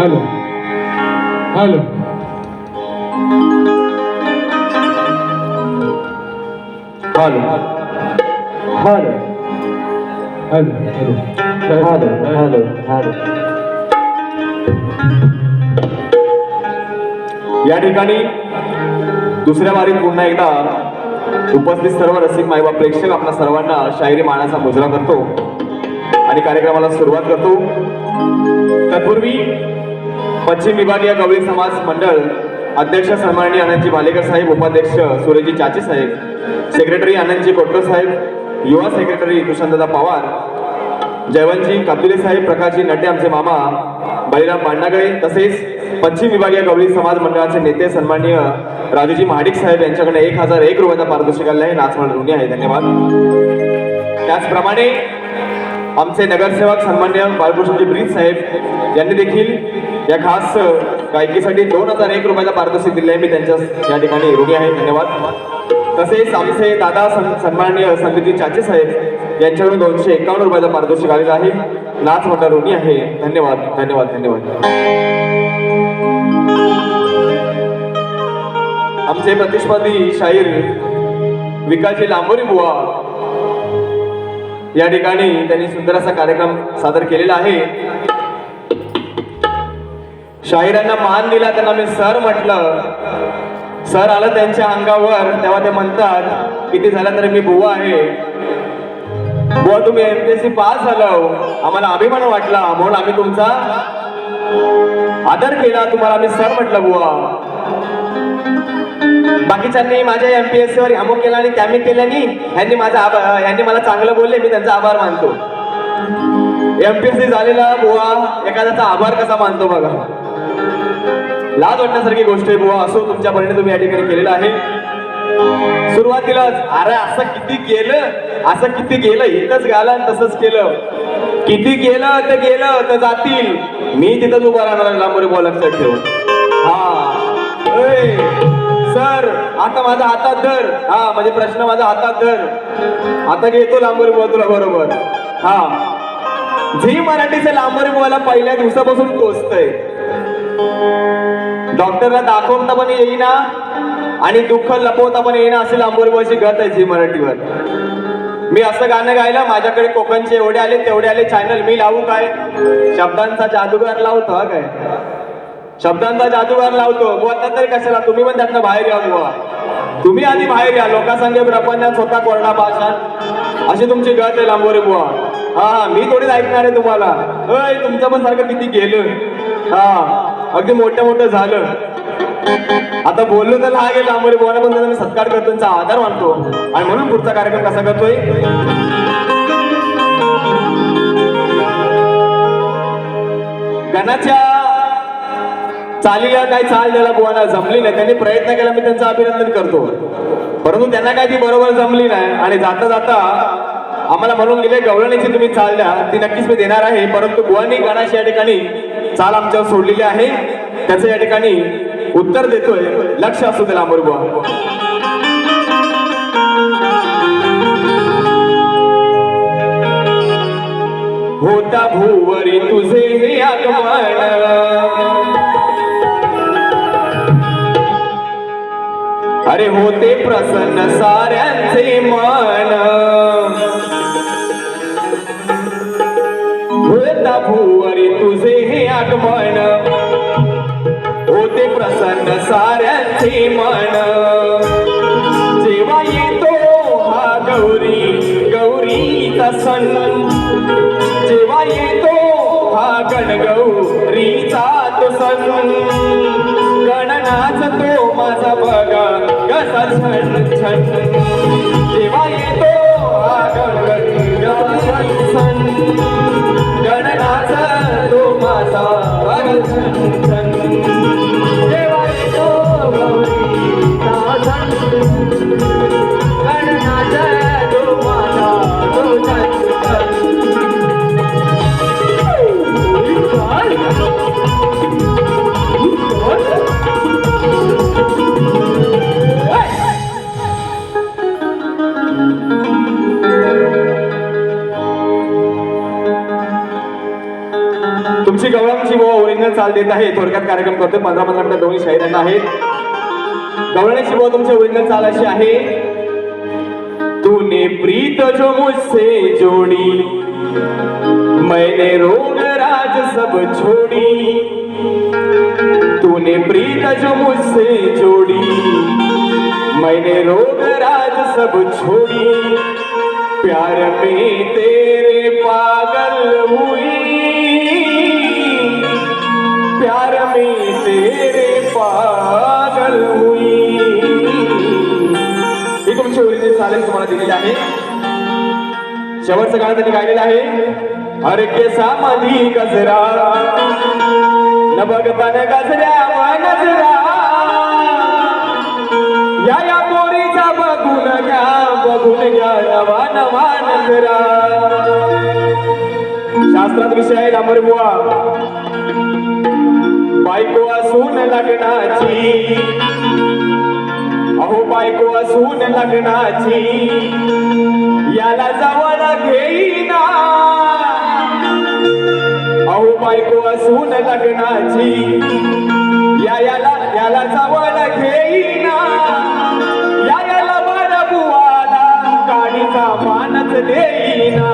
Hello. Hello. Hello. Hello. Hello. Hello. Hello. Hello. Hello hello या ठिकाणी दुसऱ्या वारीत पुन्हा एकदा उपस्थित सर्व रसिक माईबा प्रेक्षक आपल्या सर्वांना शायरी मानाचा मुजरा करतो. आणि कार्यक्रमाला सुरुवात करतो. तत्पूर्वी पश्चिम विभागीय गवळी समाज मंडळ अध्यक्ष सन्माननीय आनंदजी भालेकर साहेब उपाध्यक्ष सुरेजी चाचे साहेब सेक्रेटरी आनंदजी कोटकर साहेब युवा सेक्रेटरी कृष्णदादा पवार जयवंतजी कातुले साहेब प्रकाशजी नड्डे आमचे मामा बळीराम पांडागळे तसेच पश्चिम विभागीय गवळी समाज मंडळाचे नेते सन्माननीय राजूजी महाडिक साहेब यांच्याकडे एक हजार एक रुपयाचा पारितोषिक आले आहे. नाचवण ऋणी आहे. धन्यवाद. त्याचप्रमाणे आमचे नगरसेवक सन्मान्य बाळकृष्णजी ब्रीज साहेब यांनी देखील या खास गायकीसाठी दोन हजार एक रुपयाचा पारितोषिक दिले आहे. मी त्यांच्या या ठिकाणी ऋणी आहे. धन्यवाद. तसेच आमचे दादा सन सन्माननीय संगीती चाचे साहेब यांच्याकडून दोनशे एकावन्न रुपयाचा पारितोषिक आलेला आहे. नाच मोठा ऋणी आहे. धन्यवाद. धन्यवाद. धन्यवाद. आमचे प्रतिस्पर्धी शाहीर विकासजी लांबोरी बुवा या ठिकाणी त्यांनी सुंदर असा कार्यक्रम सादर केलेला आहे. शाहिरांना मान दिला त्यांना मी सर म्हटलं. सर आलं त्यांच्या अंगावर तेव्हा ते म्हणतात किती झालं तरी मी बुवा आहे. बुवा तुम्ही एमपीएससी पास झालं. आम्हाला अभिमान वाटला. म्हणून आम्ही तुमचा आदर केला. तुम्हाला आम्ही सर म्हटलं बुवा. बाकीच्यांनी माझ्या एमपीएससी वर अमुक केला आणि त्यामी केल्यानी ह्यांनी माझा आभार ह्यांनी मला चांगलं बोलले मी त्यांचा आभार मानतो. एमपीएससी झालेला बुवा एखाद्याचा आभार कसा मानतो बघा. लाज वाटण्यासारखी गोष्ट आहे बुवा असो तुमच्या परीने तुम्ही या ठिकाणी केलेलं आहे. सुरुवातीलाच अरे असं किती केलं असं किती गेलं इथंच गाला आणि तसंच केलं. किती केलं तर गेलं तर जातील. मी तिथंच उभा राहणार लांबोरी बुवा लक्षात ठेव हा. ओय, सर आता माझा हातात धर. हा म्हणजे प्रश्न माझा हातात धर. आता घेतो लांबोरी बुवा तुला बरोबर. हा. झी मराठीचे लांबोरी बुवाला पहिल्या दिवसापासून टोचतंय. डॉक्टरला दाखवता पण येईना आणि दुःख लपवता पण येईना असे लांबोरी बुवाची गत आहे झी मराठीवर. मी असं गाणं गायलं माझ्याकडे कोकणचे एवढे आले तेवढे आले चॅनल मी लावू काय? शब्दांचा जादूगार लावतो हा काय? शब्दांचा जादूगार लावतो. बुवा तरी कशाला? तुम्ही पण त्यातनं बाहेर या बुवा. तुम्ही आधी बाहेर या. लोकांसंगे प्रपंचात स्वतः कोरडा भाषा अशी तुमची गत आहे लांबोरे बुवा. हा मी थोडीच ऐकणार आहे तुम्हाला. अय तुमचं पण सारखं किती गेलं. हा अगदी मोठं मोठं झालं. आता बोललो तर हा गेलं लांबोरे बुवाला पण मी सत्कार करतो त्यांचा आदर मानतो. आणि म्हणून पुढचा कार्यक्रम कसा करतोय? गणाच्या चालीला काय चाल द्यायला बुवाना जमली नाही. त्यांनी प्रयत्न केला मी त्यांचं अभिनंदन करतो. परंतु त्यांना काय ती बरोबर जमली नाही. आणि जाता जाता आम्हाला म्हणून गेले गवळणीची तुम्ही चाल द्या. ती नक्कीच मी देणार आहे. परंतु बुवानी गणाशी या ठिकाणी चाल आमच्यावर सोडलेली आहे. त्याचं या ठिकाणी उत्तर देतोय. लक्ष असू दे लांबोर बुवा. होता भूवरी तुझे हे आगमन. अरे होते प्रसन्न साऱ्यांचे मन. भूवरी तुझे हे आगमन. होते प्रसन्न साऱ्यांचे मन. जेव्हा येतो हा गौरी गौरीचा तसन जेव्हा येतो हा गणगौरीचा तो सण. गण नाचतो माझा कसा छन छन जेव्हा येतो आगळ गणगौरीचा गण तुमची गवळांची बुवा ओरिजिनल चाल देत आहे. थोडक्यात कार्यक्रम करतो पंधरा पंधरा मिनिटं दोन्ही शाहिरांना आहेत. गवळण्याची बुवा तुमची ओरिजिनल चाल अशी आहे. तूने प्रीत जो मुझसे जोड़ी मैंने रोग राज सब छोड़ी. तूने प्रीत जो मुझसे जोड़ी मैंने रोग राज सब छोड़ी. प्यार में तेरे पागल हुई। शेवटचं गाणं त्यांनी गायलेलं आहे. अरे केसा मधी गजरा. न बघतान गजऱ्या व नजरा. या या पोरीचा बघून घ्या बघून घ्या नवा नवा नजरा. शास्त्रात विषय आहे डांबर बुवा. बायको असून लग्नाची. अहो बायको असून लग्नाची. याला जवळ घेईना. अहो बायको असून लग्नाची. या याला याला जवळ घेईना. या याला बर बुवाला काडीचा मानच देईना.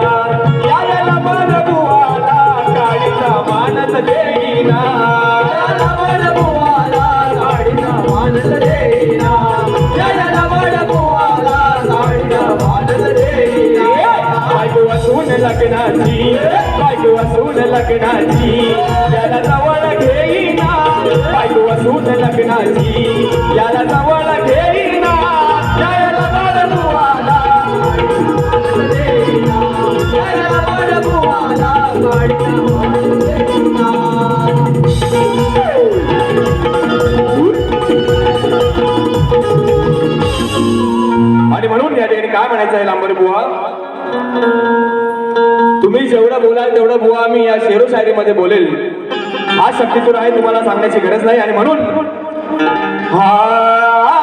या याला बर बुवाला काडीचा मानच देईना. लग्नाची बायको असून लग्नाची याला जवळ घेईना. बायको असून लग्नाची याला जवळ घेईना. याला बळ बुवाला याला बळ बुवाला आणि म्हणून या ठिकाणी काय म्हणायचं आहे लांबर बुवा तुम्ही जेवढं बोलाल तेवढं बुवा मी या शेरो शायरीमध्ये बोलेल. हा शक्तीतून आहे तुम्हाला सांगण्याची गरज नाही. आणि म्हणून हा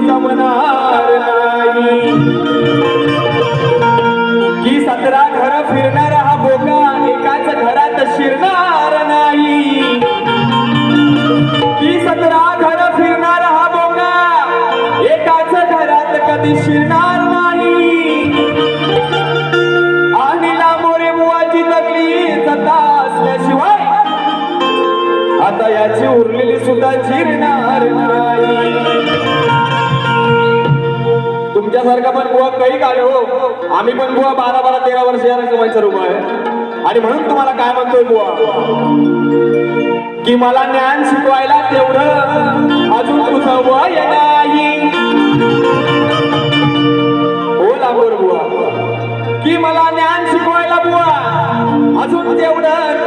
বোঝাবো না तुमच्यासारखा पण बुवा काही काढ हो. आम्ही पण बुवा बारा बारा तेरा वर्ष या रंगमंचावर रूप आहे. आणि म्हणून तुम्हाला काय म्हणतोय बुवा की मला ज्ञान शिकवायला तेवढं अजून तुझं वय नाही. हो लांबोर बुवा की मला ज्ञान शिकवायला बुवा अजून तेवढं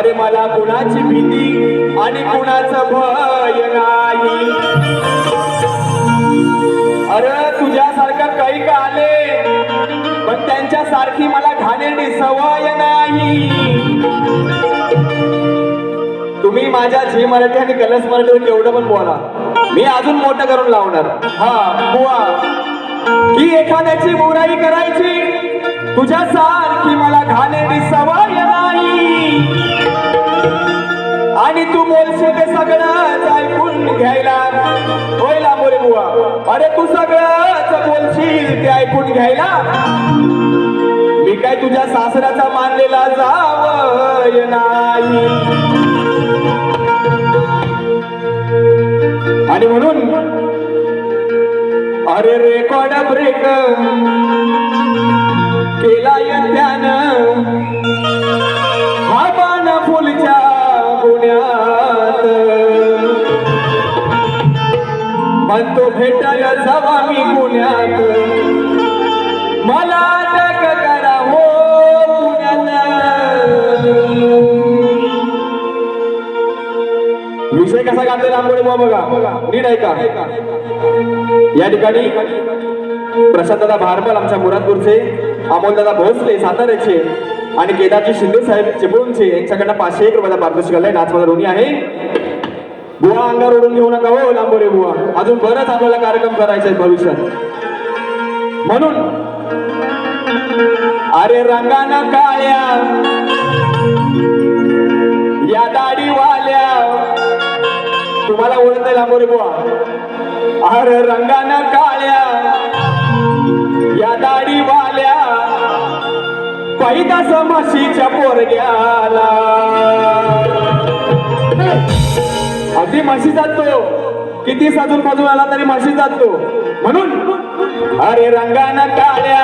अरे मला कुणाची भीती आणि कुणाचं भय नाही. अरे तुझ्यासारखं काही का आले? पण त्यांच्यासारखी मला घाणेरडी सवय नाही. तुम्ही माझ्या झी मराठी आणि कलर्स मराठीवर केवढं पण बोला. मी अजून मोठं करून लावणार. हा बुवा. की एखाद्याची बुराई करायची? तुझ्या सारखी मला घाणेरडी सवय बोलशील ते सगळंच ऐकून घ्यायला. होय लांबोरे बुवा अरे तू सगळंच बोलशील ते ऐकून घ्यायला. मी काय तुझ्या सासऱ्याचा मानलेला जावय नाही. आणि म्हणून अरे रेकॉर्ड ब्रेक केला त्यानं. म्हणतो भेटायला जावा मी पुण्यात. मला अटक करा हो विषय कसा गाजलेला आपण बघा बघा. नीट ऐका. या ठिकाणी प्रशांतदादा भारमल आमच्या मुरादपूरचे अमोलदादा भोसले साताऱ्याचे आणि केदारजी शिंदे साहेब चिपळूणचे यांच्याकडनं पाचशे एक रुपयाचा पारितोषिक आलाय. नाच मला दोन्ही आहे. बुवा अंगावर उडून घेऊ नका हो लांबोरे बुवा अजून बरंच आपल्याला कार्यक्रम करायचा भविष्यात. म्हणून अरे रंगानं काळ्या या दाढीवाल्या तुम्हाला ओळखत लांबोरे बुवा. अरे रंगाना काळ्या या दाढीवाल्या पैदा समाशीच्या पोरग्याला. अगदी म्हशी जातो किती साजून बाजून आला तरी म्हशी जातो. म्हणून अरे रंगानं काळ्या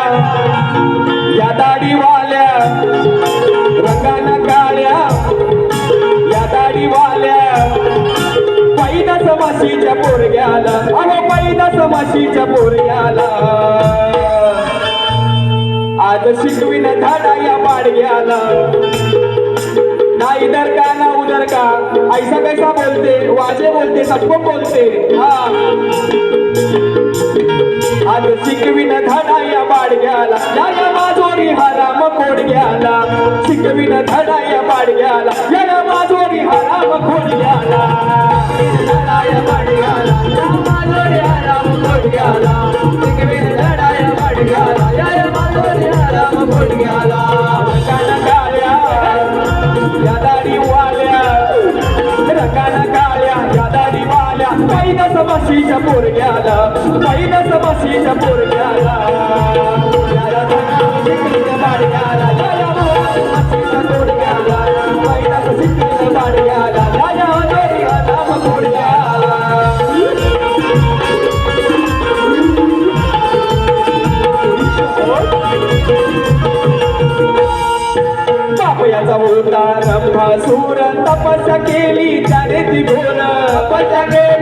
या दाढीवाल्या. रंगानं काळ्या या दाढीवाल्या. पैदास समाशीच्या पोरग्याला अहो पैदा समाशीच्या पोरग्याला. आज शिकविन धाडा या बाडग्याला. ना इधर का ना उधर का? ऐसा कैसा बोलते? वाजे बोलते सबको बोलते। हा। आज शिकविन धडा या बाडग्याला या या माजोरी हराम खोडग्याला. शिकविन धडा या बाडग्याला या या माजोरी हराम खोडग्याला. धडा या बाडग्याला या माजोरी हराम खोडग्याला शिकविन धडा या बाडग्याला समाशीच्या पोरग्याला. बाप याचा होता रंभासूर तपस्या केली त्याने ती घोर तपस्या केली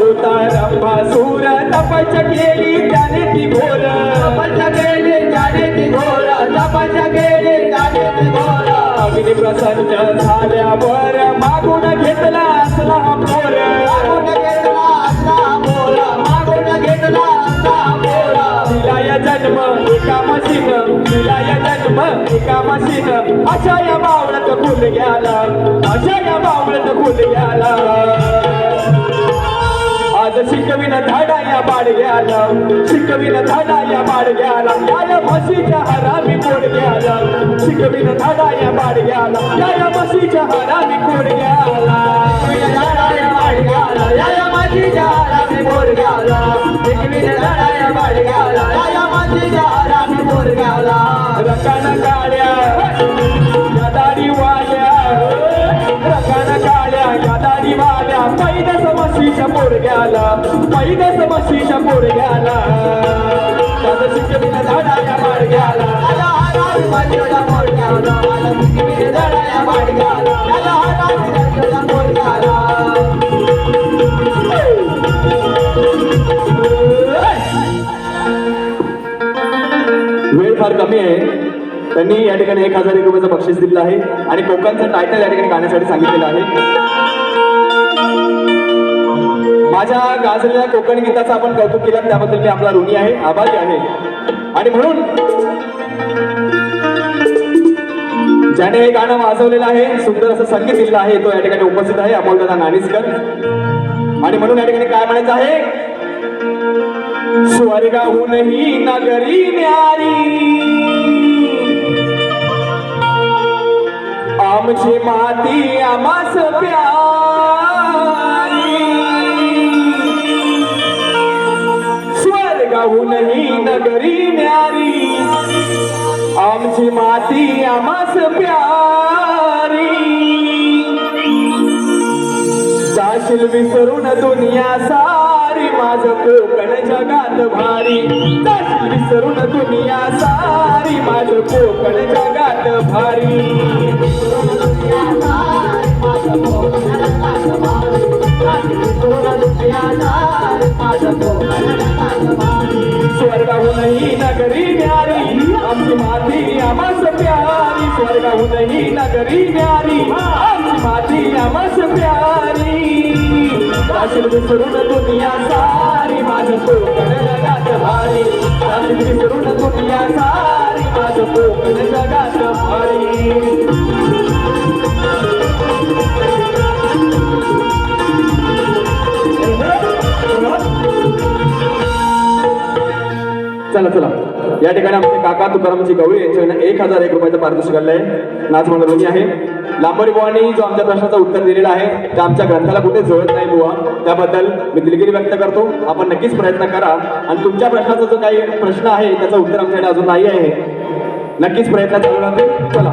होता रंभासूर तपस्या केली त्याने ती घोर तपस्या केली त्याने ती घोर तपस्या केली त्याने ती घोर अग्नी प्रसन्न झाल्यावर मागून घेतला असला मोर। मागून घेतला असला मोर मागून घेतला असला मोर। तिला या जन्म एका मशीन तिला या जन्म एका मशीन अशा या बावळत खुल गेला अशा या बावळत खुल गेला आज शिकविन धाडा या बाडग्याला शिकविन धाडा या बाडग्याला या या म्हशीच्या हरामी कोड घ्याला शिकविन धाडा या बाडग्याला या या म्हशीच्या हरामी कोड घ्याला या या या हरामी कोड घ्याला शिकविन धाडा या घ्याला या दाढी वाल्या. पोरग्याला. पैदा समशीच्या पोरग्याला. त्याचं शिकविन झाडा या बाडग्याला आला माझ्या पोरग्याला आला शिकविन फार कमी आहे. त्यांनी या ठिकाणी एक हजार एक रुपयाचं बक्षीस दिलेलं आहे आणि कोकणचं टायटल या ठिकाणी गाण्यासाठी सांगितलेलं आहे. माझ्या गाजलेल्या कोकण गीताचं आपण कौतुक केलं त्याबद्दल मी आपला ऋणी आहे आभारी आहे. आणि म्हणून ज्याने हे गाणं वाजवलेलं आहे सुंदर असं संगीत दिलं आहे तो या ठिकाणी उपस्थित आहे अमोलदादा नाणीसकर. आणि म्हणून या ठिकाणी काय म्हणायचं आहे? स्वर्गाहूनही नगरी न्यारी. आमची माती आमास प्यारी. स्वर्गाहूनही नगरी न्यारी. आमची माती आमास प्यारी. जाशील विसरून दुनिया भारी माझ कोकण जगात भारी. जाशील विसरून दुनिया सारी माझ कोकण जगात भारी. स्वर्गाहूनही नगरी न्यारी आमची माती आमास प्यारी. स्वर्गाहूनही नगरी न्यारी आमची माती आमास प्यारी. जाशील विसरून दुनिया सारी माझं कोकण जगात भारी जाशील विसरून दुनिया सारी माझं कोकण जगात भारी चला चला. या ठिकाणी आमचे काका तुकारामची गवळी यांच्या एक हजार एक रुपयाचं पारितोषिक आलं आहे नाच म्हणून आहे. लांबोरी बुवांनी जो आमच्या प्रश्नाचं उत्तर दिलेलं आहे ते आमच्या ग्रंथाला कुठे जळत नाही बुवा त्याबद्दल मी दिलगिरी व्यक्त करतो. आपण नक्कीच प्रयत्न करा. आणि तुमच्या प्रश्नाचा जो काही प्रश्न आहे त्याचं उत्तर आमच्याकडे अजून नाही आहे. नक्कीच प्रयत्न चालू राहते चला.